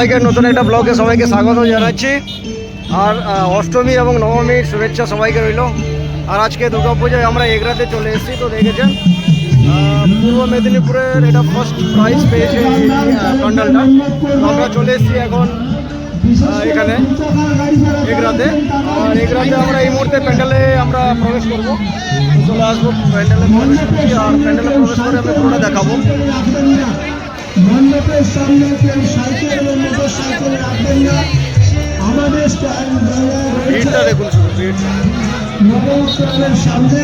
সবাইকে নতুন একটা ব্লগে সবাইকে স্বাগত জানাচ্ছি। আর অষ্টমী এবং নবমীর শুভেচ্ছা সবাইকে রইল। আর আজকে দুর্গাপূজায় আমরা এগরাতে চলে এসেছি, তো দেখেছেন? পূর্ব মেদিনীপুরের এটা ফার্স্ট প্রাইজ পেয়েছে প্যান্ডেলটা আমরা চলে এসেছি এখন এখানে, এগরাতে। আর এগরাতে আমরা এই মুহূর্তে প্যান্ডেলে আমরা প্রবেশ করব। চলে আসব প্যান্ডেলে প্রবেশ করছি, আর প্যান্ডেলে প্রবেশ করে আমি পুরোটা দেখাবো। মণ্ডপের সামনে কেউ সাইকেল এবং মোটর সাইকেল রাখবেন না। আমাদের স্ট্যান্ডের সামনে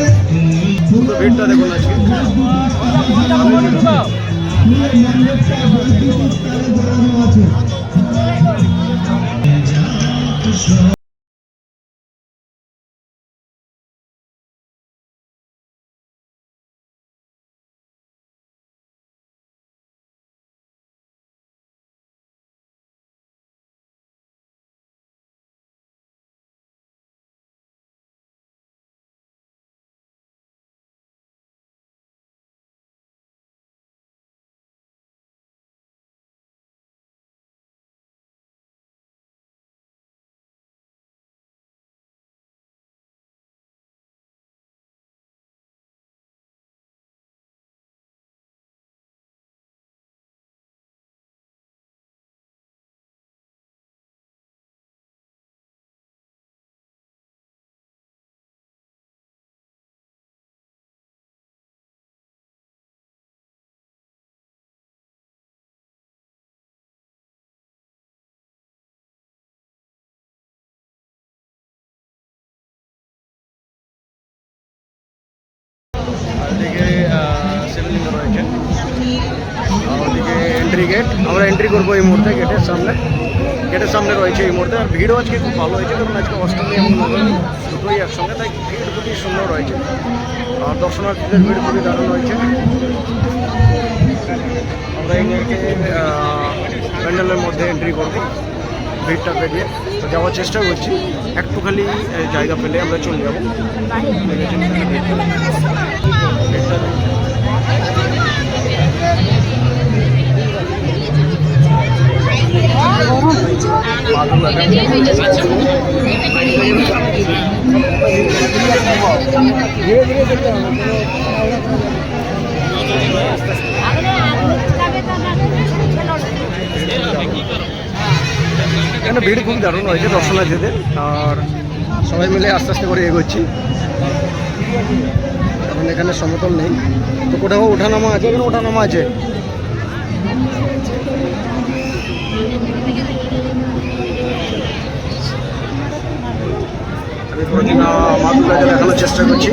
শুধু এন্ট্রি গেট আমরা এন্ট্রি করব এই মুহূর্তে গেটের সামনে। গেটের সামনে রয়েছে এই মুহূর্তে। আর ভিড়ও আজকে খুব ভালো হয়েছে। কারণ আজকে অষ্টমী এবং নবমী দুটোই একসঙ্গে, তাই ভিড় খুবই সুন্দর রয়েছে। আর দর্শনার্থীদের ভিড় খুবই দারুণ রয়েছে আমরা এই প্যান্ডেলের মধ্যে এন্ট্রি করব ভিড়টা পেরিয়ে। তো যাওয়ার চেষ্টা করছি। একটু খালি জায়গা পেলে আমরা চলে যাব। ভিড়টা এখানে ভিড় খুব দারুণ হয়েছে দর্শনার্থীদের। আর সবাই মিলে আস্তে আস্তে করে এগোচ্ছি। এখন এখানে সমতল নেই। তো কোথাও ওঠানামা আছে? এখানে ওঠানামা আছে। প্রতিমা মা দুর্গাকে দেখানোর চেষ্টা করছি।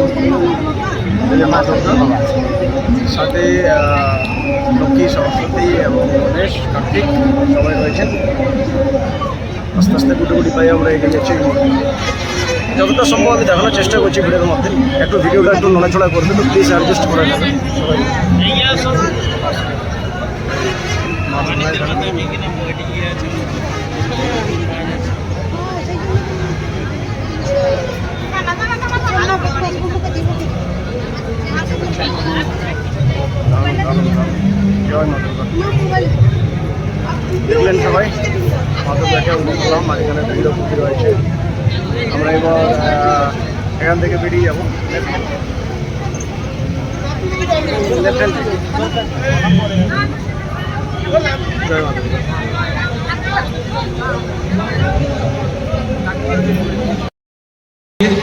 মা দুর্গা সাথে লক্ষ্মী সরস্বতী এবং গণেশ কার্তিক সবাই রয়েছেন। আস্তে আস্তে গুটি গুটি পাই আমরা এগিয়ে যাচ্ছি। যতটা সম্ভব আমি দেখানোর চেষ্টা করছি ভিডিওর মধ্যে। একটু ভিডিওটা একটু নড়াচড়া করবে তো প্লিজ অ্যাডজাস্ট করে নেবেন। সবাই মা দুর্গার এখানে জয় মা দুর্গা দেখলেন সবাই মাধবটাকে উঠে গেলাম আর এখানে ভিড় খুবই রয়েছে আমরা এবার আহ, এখান থেকে বেরিয়ে যাব।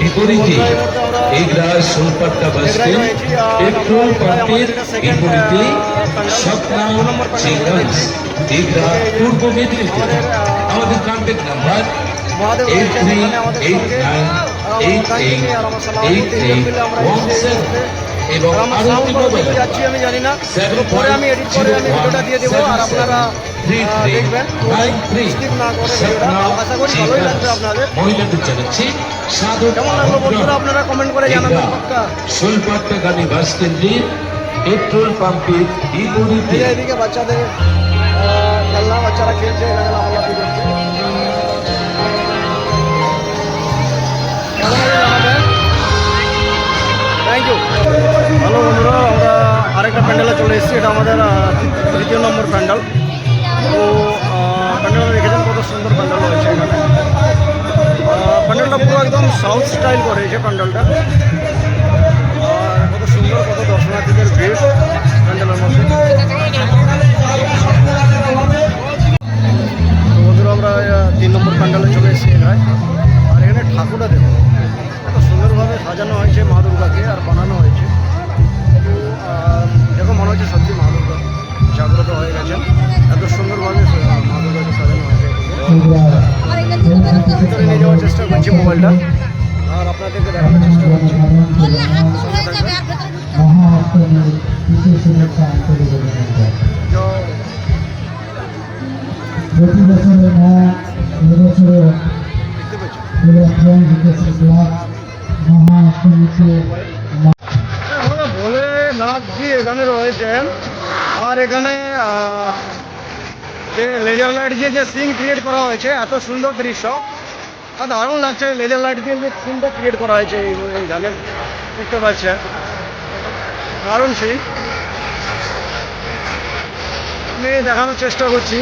বিপরীতে Egra Solpatta bus stand petrol পাম্পের বিপরীতে পূর্ব মেদিনীপুর। আমাদের contact number eight three eight nine এবং আমার সাউন্ড যাচ্ছি আমি জানি না। পরে আমি এডিট করে আমি ভিডিওটা দিয়ে দেবো আর আপনারা দেখবেন। স্কিপ না করে আশা করি ভালোই লাগবে আপনাদের। মহিলাদের জানাচ্ছি কেমন লাগল বন্ধুরা? আপনারা কমেন্ট করে জানাবেন পাক্কা। বাস কেন্দ্রের পেট্রোল পাম্পের বিপরীতে। এদিকে বাচ্চাদের খেলনা বাচ্চারা খেলছে এখানে থ্যাংক ইউ হ্যালো বন্ধুরা, আমরা আরেকটা প্যান্ডেলে চলে এসেছি। এটা আমাদের তৃতীয় নম্বর প্যান্ডেল। তো প্যান্ডেলটা দেখেছেন কত সুন্দর প্যান্ডেল রয়েছে এখানে। প্যান্ডেলটা পুরো একদম সাউথ স্টাইল করে এই প্যান্ডেলটা। কত সুন্দর, কত দর্শনার্থীদের ভিড় প্যান্ডেলের মধ্যে। তো, বন্ধুরা, আমরা তিন নম্বর প্যান্ডেলে চলে এসেছি এখানে। আর এখানে ঠাকুরটা দেখুন। সুন্দরভাবে সাজানো হয়েছে মা দুর্গাকে আর বানানো হয়েছে। দেখো মনে হচ্ছে সত্যি মা দুর্গা জাগ্রত হয়ে গেছেন। এত সুন্দরভাবে মা দুর্গাকে সাজানো হয়েছে ভিতরে নিয়ে যাওয়ার চেষ্টা করছি মোবাইলটা। আর আপনাদেরকে দেখানোর চেষ্টা করছি। প্রতি বছরের ন্যায় এবছরও এখানে রয়েছেন আর এখানে লেজার লাইট দিয়ে যে ক্রিয়েট করা হয়েছে এত সুন্দর দৃশ্য আর লাগছে লেজার লাইট দিয়ে যে ক্রিয়েট করা হয়েছে দেখতে দারুণ আমি দেখানোর চেষ্টা করছি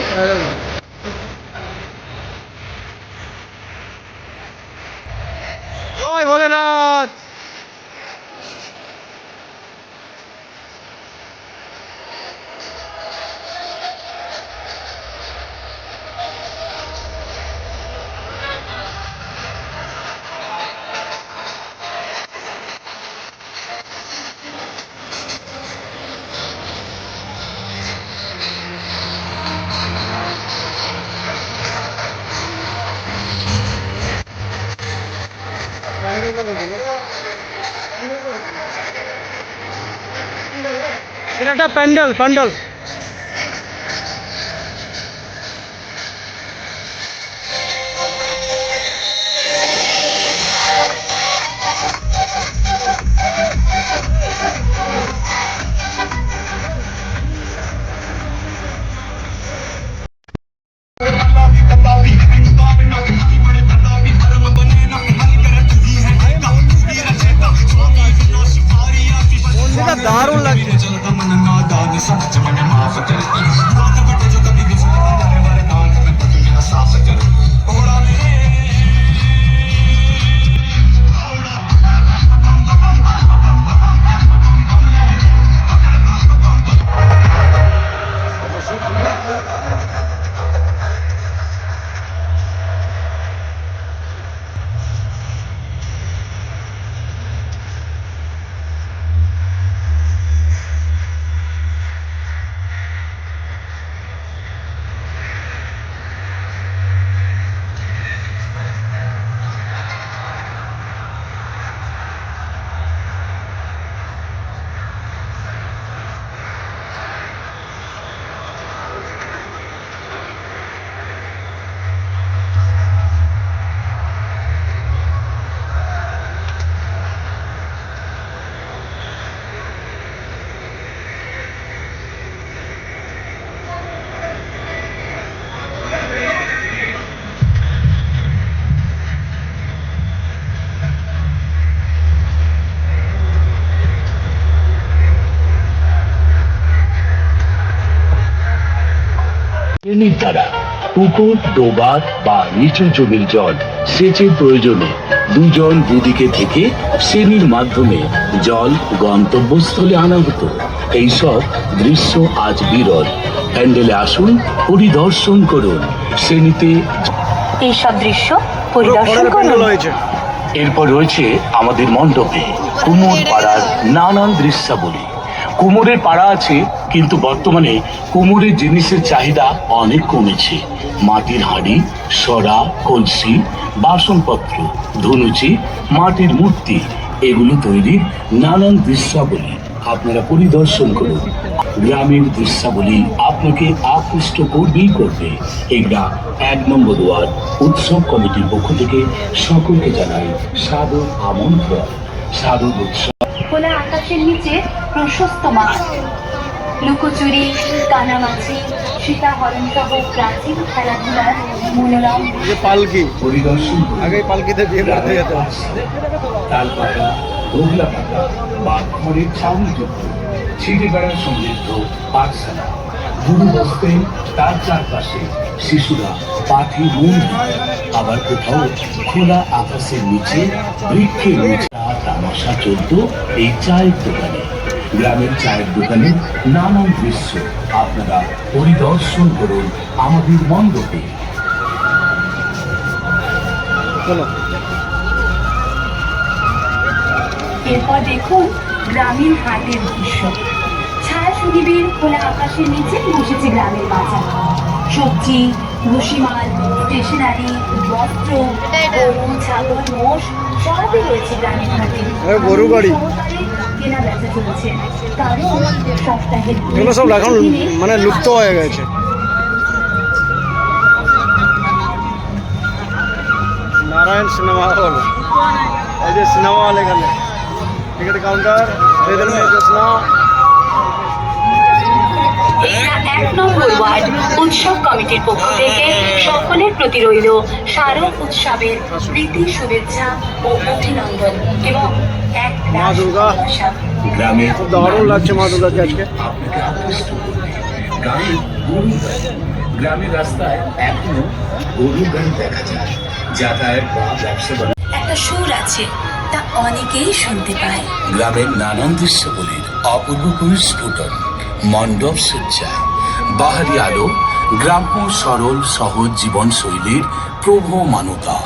এটা একটা প্যান্ডেল প্যান্ডেল। শ্রেণির দ্বারা পুকুর ডোবা বা নিচু জমির জল সেচের প্রয়োজনে দুজন দুদিকে থেকে শ্রেণির মাধ্যমে জল গন্তব্যস্থলে আনা হতো। এইসব দৃশ্য আজ বিরল। প্যান্ডেলে আসুন পরিদর্শন করুন। শ্রেণীতে এইসব দৃশ্য পরিদর্শন করুন। এরপর রয়েছে আমাদের মণ্ডপে কুমোর পাড়ার নানান দৃশ্যাবলী। কুমোরের পাড়া আছে, কিন্তু বর্তমানে কুমোরের জিনিসের চাহিদা অনেক কমেছে। মাটির হাঁড়ি, সরা, কলসি, বাসনপত্র, ধনুচি, মাটির মূর্তি, এগুলো তৈরির নানান দৃশ্যাবলী আপনারা পরিদর্শন করুন। গ্রামের দৃশ্যাবলী আপনাকে আকৃষ্ট করবেই করবে। এগুলা এক নম্বর ওয়ার্ড উৎসব কমিটির পক্ষ থেকে সকলকে জানাই সাদর আমন্ত্রণ। সাদর উৎসব খোলা আকাশের নিচে প্রশস্ত মাঠ। লুকোচুরি কানামাছি সীতাহরণ সহ প্রাচীন খেলাধুলার মনোরম যে পালকি। পরিদর্শন আগে পালকিতে বিয়ে করতে যেত তাল পাতা দোগলা পাতা বা খড়ের ছিটে বেড়ার সমৃদ্ধ পাঠশালা। গুরু তার চারপাশে শিশুরা পাঠে মন আবার কোথাও খোলা আকাশের নিচে বৃক্ষের নিচে তামাশা চলত এই চায়ের দোকানে। গ্রামের চায়ের দোকানে নানান দৃশ্য। আপনারা পরিদর্শন করুন আমাদের মণ্ডপে। এরপর দেখুন গ্রামীণ হাটের দৃশ্য। ছায়া সুনিবির খোলা আকাশের নিচে বসেছে গ্রামের বাজার। সবজি ভুসিমাল স্টেশনারি বস্ত্র গরু ছাগল মোষ সবই রয়েছে গ্রামীণ হাটে। গরু গাড়ি। সহকারে কেনা বেচা চলছে। কারণ সপ্তাহের এগুলো সব এখন মানে লুপ্ত হয়ে গেছে। Narayan cinema hall. এই যে সিনেমা হল এখানে। টিকিট কাউন্টার এদের মধ্যে এক নম্বর ওয়ার্ড উৎসব কমিটির পক্ষ থেকে সকলের প্রতি রইল শারদ উৎসবের প্রীতি শুভেচ্ছা ও অভিনন্দন এবং এক মা দুর্গা। ভালোবাসা। দারুণ লাগছে মা দুর্গাকে আজকে। আপনাকে আকৃষ্ট গ্রামের রাস্তায় এখনও গরু গাড়ি দেখা যায়। যাতায়াত বা ব্যবসা একটা সুর আছে তা অনেকেই শুনতে পায়। গ্রামের নানান দৃশ্যগুলির অপূর্ব পরিস্ফুটন মণ্ডপ সজ্জায়। বাহারি আলো গ্রাম্য সরল, সহজ জীবনশৈলীর প্রবমানতা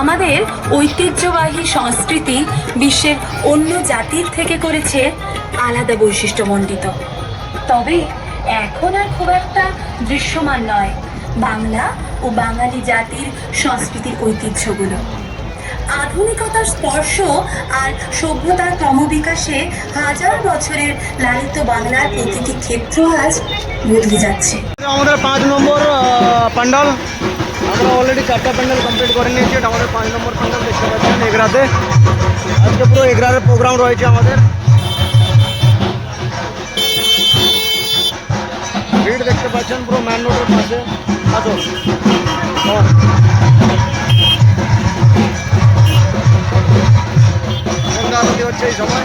আমাদের ঐতিহ্যবাহী সংস্কৃতি বিশ্বের অন্য জাতির থেকে করেছে আলাদা বৈশিষ্ট্যমণ্ডিত। তবে এখন আর খুব একটা দৃশ্যমান নয়। বাংলা ও বাঙালি জাতির সংস্কৃতির ঐতিহ্যগুলো। আধুনিকতার স্পর্শ আর সভ্যতার ক্রমবিকাশে হাজার বছরের লালিত বাংলার প্রতিটি ক্ষেত্র আজ বদলে যাচ্ছে। আমাদের পাঁচ নম্বর আহ, প্যান্ডাল। আমরা অলরেডি চারটা প্যান্ডাল কমপ্লিট করে নিয়েছি। এটা আমাদের পাঁচ নম্বর প্যান্ডাল দেখতে পাচ্ছেন এগরাতে। আজকে পুরো এগরারের প্রোগ্রাম রয়েছে আমাদের। ভিড় দেখতে পাচ্ছেন পুরো ম্যান রোডের পাশে। আসো হ্যাঁ। আরতি হচ্ছে এই সময়।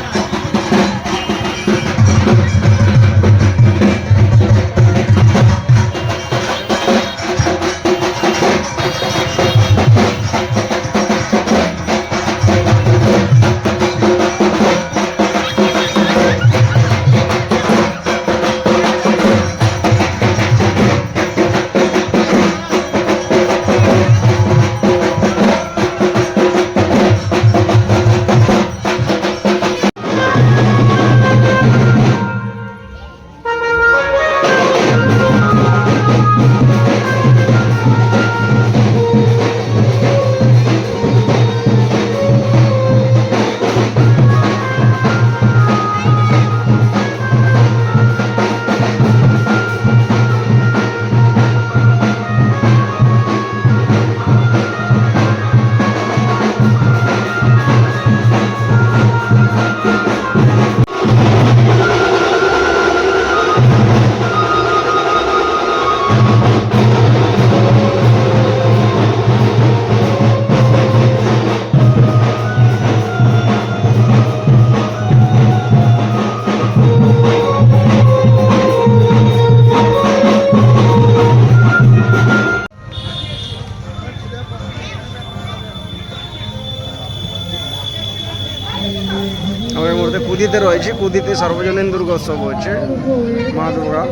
কুদিতে সর্বজনীন দুর্গোৎসব হচ্ছে মা দুর্গা।